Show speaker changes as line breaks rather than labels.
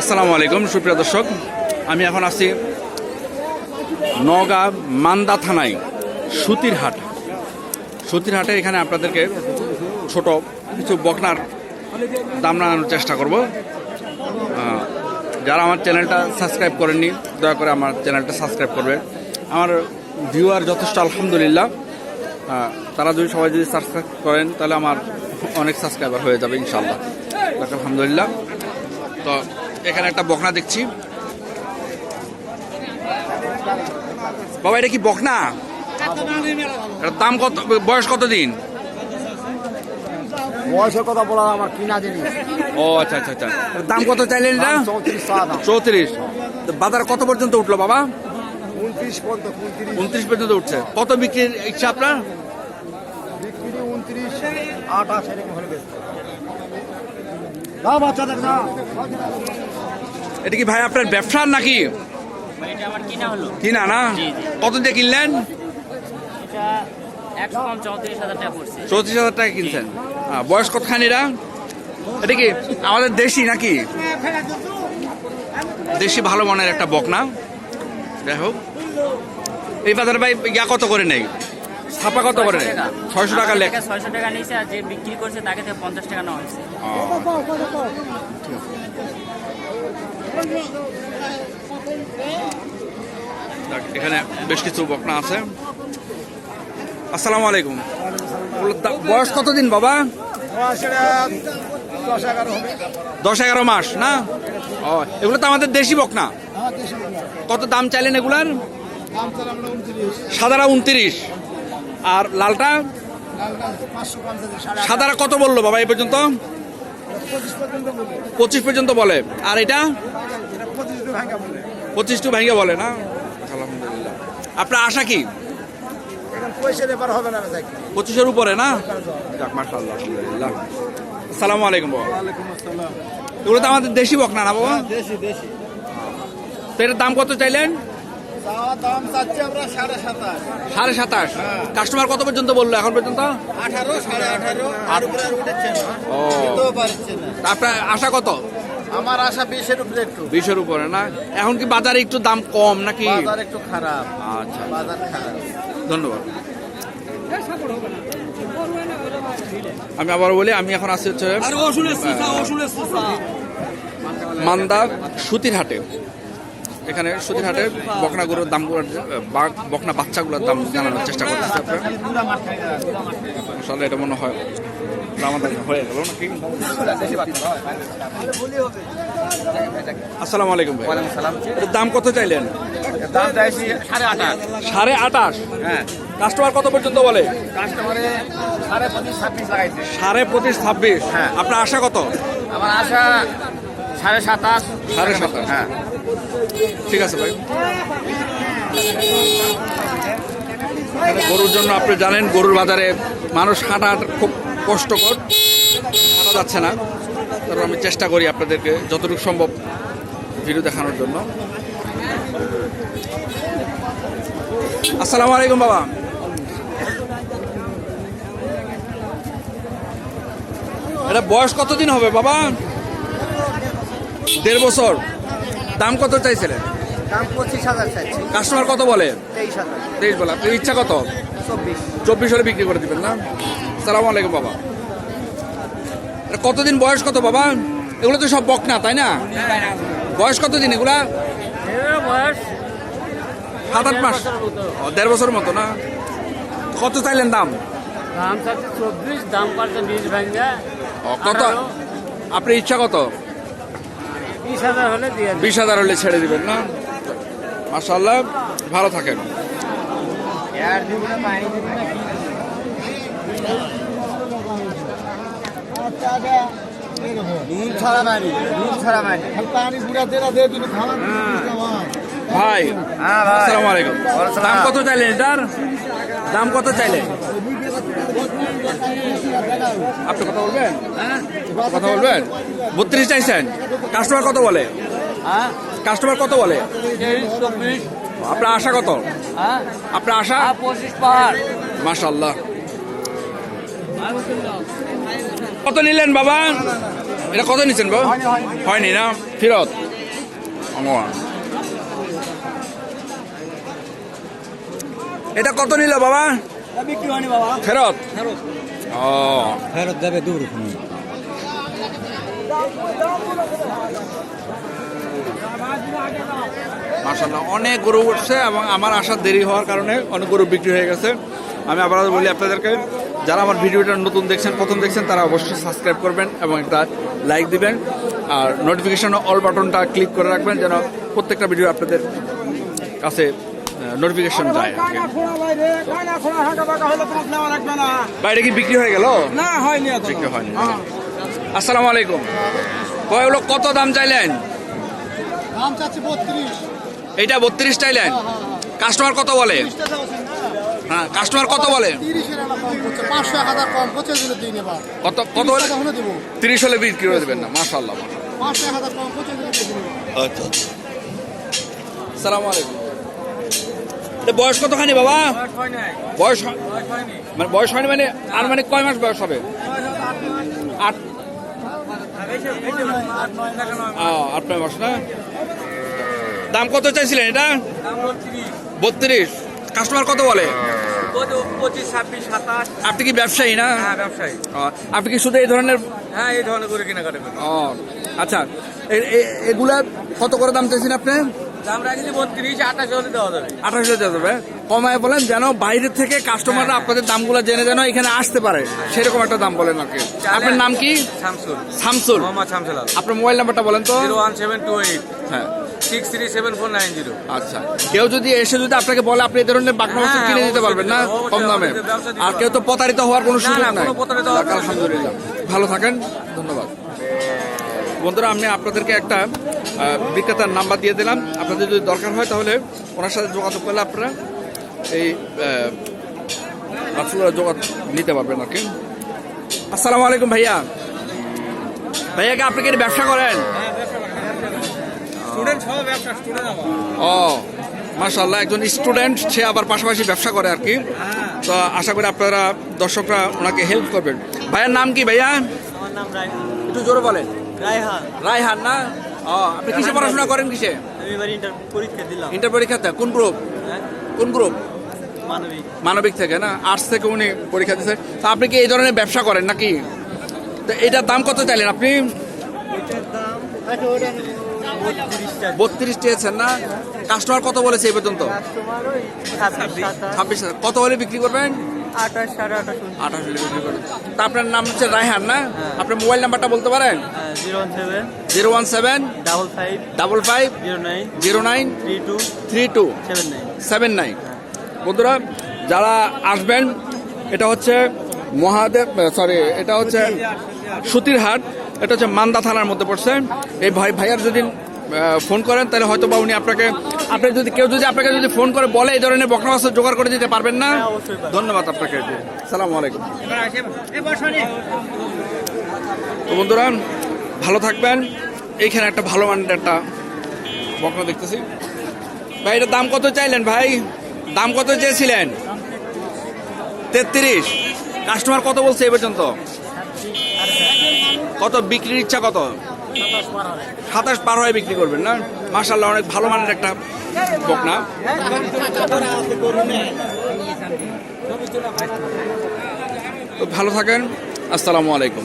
আসসালামু আলাইকুম, সুপ্রিয় দর্শক। আমি এখন আছি নওগাঁ মান্দা থানায় সুতির হাট সুতির হাটে এখানে আপনাদেরকে ছোট কিছু বকনার দাম জানানোর চেষ্টা করব। যারা আমার চ্যানেলটা সাবস্ক্রাইব করেননি, দয়া করে আমার চ্যানেলটা সাবস্ক্রাইব করবে। আমার ভিউয়ার যথেষ্ট, আলহামদুলিল্লাহ। তারা যদি সবাই যদি সাবস্ক্রাইব করেন, তাহলে আমার অনেক সাবস্ক্রাইবার হয়ে যাবে ইনশাল্লাহ আলহামদুলিল্লাহ। তো এখানে একটা বকনা দেখছি। বাবা এটা কি বকনা? এটার দাম কত বয়স কত দিন
বয়সের কথা বলা আমার কিনা জিনিস।
ও আচ্ছা আচ্ছা আচ্ছা। দাম কত চাইলেন এটা?
চৌত্রিশ
বাজার কত পর্যন্ত উঠল বাবা?
উনত্রিশ পর্যন্ত উনত্রিশ।
উনত্রিশ পর্যন্ত উঠছে। কত বিক্রির ইচ্ছা আপনার?
বিক্রি উনত্রিশ আঠাশ এরকম হলে
এটা কি ভাই আপনার ব্যবসার নাকি?
এটা কিনা
না। কত দিয়ে কিনলেন?
এটা চৌত্রিশ হাজার টাকা
কিনছেন। বয়স কতখানি এরা এটা কি আমাদের দেশি নাকি? দেশি ভালো মনের একটা বকনা। যাই হোক। এই বাজার ভাই ইয়া কত করে নেই? ছাপা কত করে? ছয়শো টাকা। লেখ।
ছয়শো টাকা নিয়েছে আর যে বিক্রি করছে তাকে থেকে পঞ্চাশ টাকা নেওয়া হয়েছে।
এখানে বেশ কিছু বকনা আছে। আসসালামু আলাইকুম। ওগুলোর বয়স কতদিন বাবা?
দশ এগারো
মাস না? ও এগুলো তো আমাদের দেশি বকনা। কত দাম চাইলেন এগুলার? সাদারা উনত্রিশ। আর লালটা? সাদারা কত বলল বাবা এই পর্যন্ত?
পঁচিশ পর্যন্ত বলে।
আর এটা?
পঁচিশ বলে
টু ভেঙে বলে না? আলহামদুলিল্লাহ। আপনার আশা কি? পঁচিশের উপরে না? যাক মাশাআল্লাহ আলহামদুলিল্লাহ। আসসালামু আলাইকুম বাবা। এগুলো তো আমাদের দেশি বক না না বাবা
দেশি দেশি।
তো এটার দাম কত চাইলেন?
সাড়ে সাতাশ।
সাড়ে কাস্টমার কত পর্যন্ত বলল এখন পর্যন্ত?
আঠারো সাড়ে আঠারো।
ও। আপনার আশা কত?
আমার আশা বিশের উপরে একটু।
বিশের উপরে না? এখন কি বাজারে একটু দাম কম নাকি?
বাজার একটু খারাপ।
আচ্ছা।
বাজার খারাপ।
ধন্যবাদ। আমি আবার বলি আমি এখন আছি হচ্ছে মান্দা সুতির হাটে এখানে সুতির হাটে বকনা গরুর দাম বকনা বাচ্চাগুলোর দাম জানানোর চেষ্টা করতেছি আপনার। এটা মনে হয় আমাদের হয়ে গেল নাকি? আসসালামু আলাইকুম ভাই। দাম কত চাইলেন?
দাম চাইছি সাড়ে আঠাশ
সাড়ে আটাশ
হ্যাঁ।
কাস্টমার কত পর্যন্ত বলে?
কাস্টমারে সাড়ে পঁচিশ ছাব্বিশ লাগাইছে।
সাড়ে পঁচিশ ছাব্বিশ?
হ্যাঁ।
আপনার আশা কত?
আমার আশা সাড়ে সাতাশ।
সাড়ে সাতাশ।
হ্যাঁ।
ঠিক আছে ভাই। গরুর জন্য আপনি জানেন, গরুর বাজারে মানুষ হাঁটা খুব কষ্টকর। হাঁটা যাচ্ছে না। তারপর আমি চেষ্টা করি আপনাদেরকে যতটুকু সম্ভব ভিডিও দেখানোর জন্য। আসসালামু আলাইকুম বাবা। এটা বয়স কতদিন হবে বাবা? দেড় বছর। দাম কত চাইছিলেন?
দাম পঁচিশ হাজার চাইছি।
কাস্টমার কত বলে?
তেইশ হাজার।
তেইশ বলে। আপনার ইচ্ছা কত?
চব্বিশ।
চব্বিশ হলে বিক্রি করে দিবেন না? সালাম আলাইকুম বাবা। কতদিন বয়স কত বাবা? এগুলো তো সব বকনা তাই না? বয়স কতদিন এগুলা?
বয়স
সাত আট মাস? দেড় বছর মতো। না? কত চাইলেন দাম?
দাম চব্বিশ দাম পাচ্ছে বিশ ভাঙ্গা
কত? আপনার ইচ্ছা কত?
বিশ হাজার হলে
ছেড়ে দিবেন না? মাসাল্লাহ ভালো থাকেন।
তুমি খাওয়া
ভাই
হ্যাঁ
আসসালামু আলাইকুম। দাম কত চাইলেন এটার? দাম কত চাইলেন? আপনি কথা বলবেন? কথা বলবেন? বত্রিশ চাইছেন। কাস্টমার কত বলে? কাস্টমার কত বলে? আপনার আশা কত? আপনার আশা? মাশাল্লাহ কত নিলেন বাবা? এটা কত নিচ্ছেন গো হয়নি না? ফেরত। এটা কত নিল বাবা?
বিক্রি হয়নি বাবা।
ফেরত? ও।
ফেরত দেবে দূর
মার্শাল্লাহ অনেক গরু উঠছে এবং আমার আসার দেরি হওয়ার কারণে অনেক গরু বিক্রি হয়ে গেছে। আমি আবার বলি আপনাদেরকে যারা আমার ভিডিওটা নতুন দেখছেন প্রথম দেখছেন তারা অবশ্যই সাবস্ক্রাইব করবেন এবং একটা লাইক দিবেন। আর নোটিফিকেশন অল বাটনটা ক্লিক করে রাখবেন যেন প্রত্যেকটা ভিডিও আপনাদের কাছে নোটিফিকেশন যায় বাইরে কি। বিক্রি হয়ে গেল?
না হয়নি
বিক্রি হয়নি। আসসালামু আলাইকুম। কয় হলো কত দাম চাইলেন?
দাম চাচ্ছি বত্রিশ।
এইটা বত্রিশ চাইলেন? কাস্টমার কত বলে? হ্যাঁ কাস্টমার কত বলে? কত কত তিরিশ হলে বিক্রি করে দেবেন না
দিয়ে নেবা
আচ্ছা সালাম আলাইকুম। বয়স কতখানি বাবা? বয়স হয়- মানে বয়স হয়নি মানে আর মানে কয় মাস বয়স হবে? আট আট নয় মাস না? দাম কত চাইছিলেন এটা? বত্রিশ। কাস্টমার কত বলে? আপনি কি ব্যবসায়ী না?
হ্যাঁ ব্যবসায়ী।
আপনি কি শুধু এই ধরনের
হ্যাঁ এই ধরনের করে কেনাকাটা
ও আচ্ছা। এগুলা কত করে দাম চাইছেন আপনি?
দাম রাখছি বত্রিশ আঠাশ হলে দেওয়া যাবে।
আঠাশশো দেওয়া যাবে। কমায় বলেন যেন বাইরে থেকে কাস্টমাররা আপনাদের দামগুলো জেনে যেন এখানে আসতে পারে। সেরকম একটা দাম বলেন আপনার নাম কি?
শামসুল।
শামসুল।
মোহাম্মদ শামসুল
আপনার মোবাইল নাম্বারটা বলেন তো।
Zero one seven two eight.
হ্যাঁ।
Six three seven four nine zero.
আচ্ছা। কেউ যদি এসে যদি আপনাকে বলে আপনি এই ধরনের মাছ
হ্যাঁ,
কিনে দিতে পারবেন না কম দামে। আর কেউ তো প্রতারিত হওয়ার কোনো সুযোগ নাই। আলহামদুলিল্লাহ। ভালো থাকেন। ধন্যবাদ। বন্ধুরা আমি আপনাদেরকে একটা বিক্রেতার নাম্বার দিয়ে দিলাম। আপনাদের যদি দরকার হয় তাহলে ওনার সাথে যোগাযোগ করলে আপনারা এই যোগাযোগ নিতে পারবেন আর কি আসসালামু আলাইকুম ভাইয়া। ভাইয়া কি আপনি কি ব্যবসা করেন? ও মাশাল্লাহ একজন স্টুডেন্ট সে আবার পাশাপাশি ব্যবসা করে আর কি। তো আশা করি আপনারা দর্শকরা ওনাকে হেল্প করবেন। ভাইয়ার নাম কি ভাইয়া? একটু জোরে বলেন।
রায়হান।
রায়হান না? ও আপনি কিসে পড়াশোনা করেন কিসে?
আমি এবার ইন্টার পরীক্ষা দিলাম।
ইন্টার পরীক্ষাতে? কোন গ্রুপ
হ্যাঁ?
কোন গ্রুপ
মানবিক।
মানবিক থেকে না? আর্টস থেকে উনি পরীক্ষা দিয়েছে। তা আপনি কি এই ধরনের ব্যবসা করেন নাকি? তো এটার দাম কত চাইলেন আপনি?
বত্রিশ
চেয়েছেন না? কাস্টমার কত বলেছে এই পর্যন্ত?
ছাব্বিশ
হাজার। কত হলে বিক্রি করবেন?
আঠাশ সাড়ে আঠাশ
আঠাশ বিক্রি তা আপনার নাম হচ্ছে রায়হান না? আপনার মোবাইল নাম্বারটা বলতে পারেন?
Zero one seven.
Zero one seven.
Double five.
Double five.
Zero nine.
Zero nine.
Three two.
Three two.
Seven nine.
Seven nine. বন্ধুরা যারা আসবেন এটা হচ্ছে মহাদেব সরি এটা হচ্ছে সুতির হাট এটা হচ্ছে মান্দা থানার মধ্যে পড়ছে। এই ভাই ভাইয়ার যদি ফোন করেন তাহলে হয়তো বা উনি আপনাকে আপনি যদি কেউ যদি আপনাকে যদি ফোন করে বলে এই ধরনের বকনা মাছ জোগাড় করে দিতে পারবেন না?
হ্যাঁ।
ধন্যবাদ আপনাকে। সালাম আলাইকুম। তো বন্ধুরা ভালো থাকবেন। এইখানে একটা ভালো মানের একটা বকনা দেখতেছি। ভাই এটার দাম কত চাইলেন ভাই? দাম কত চেয়েছিলেন? তেত্রিশ। কাস্টমার কত বলছে এই পর্যন্ত? কত? বিক্রির ইচ্ছা কত? সাতাশ পার হয়ে বিক্রি করবেন না? মাসাল্লাহ অনেক ভালো মানের একটা বকনা। ভালো থাকেন। আসসালামু আলাইকুম।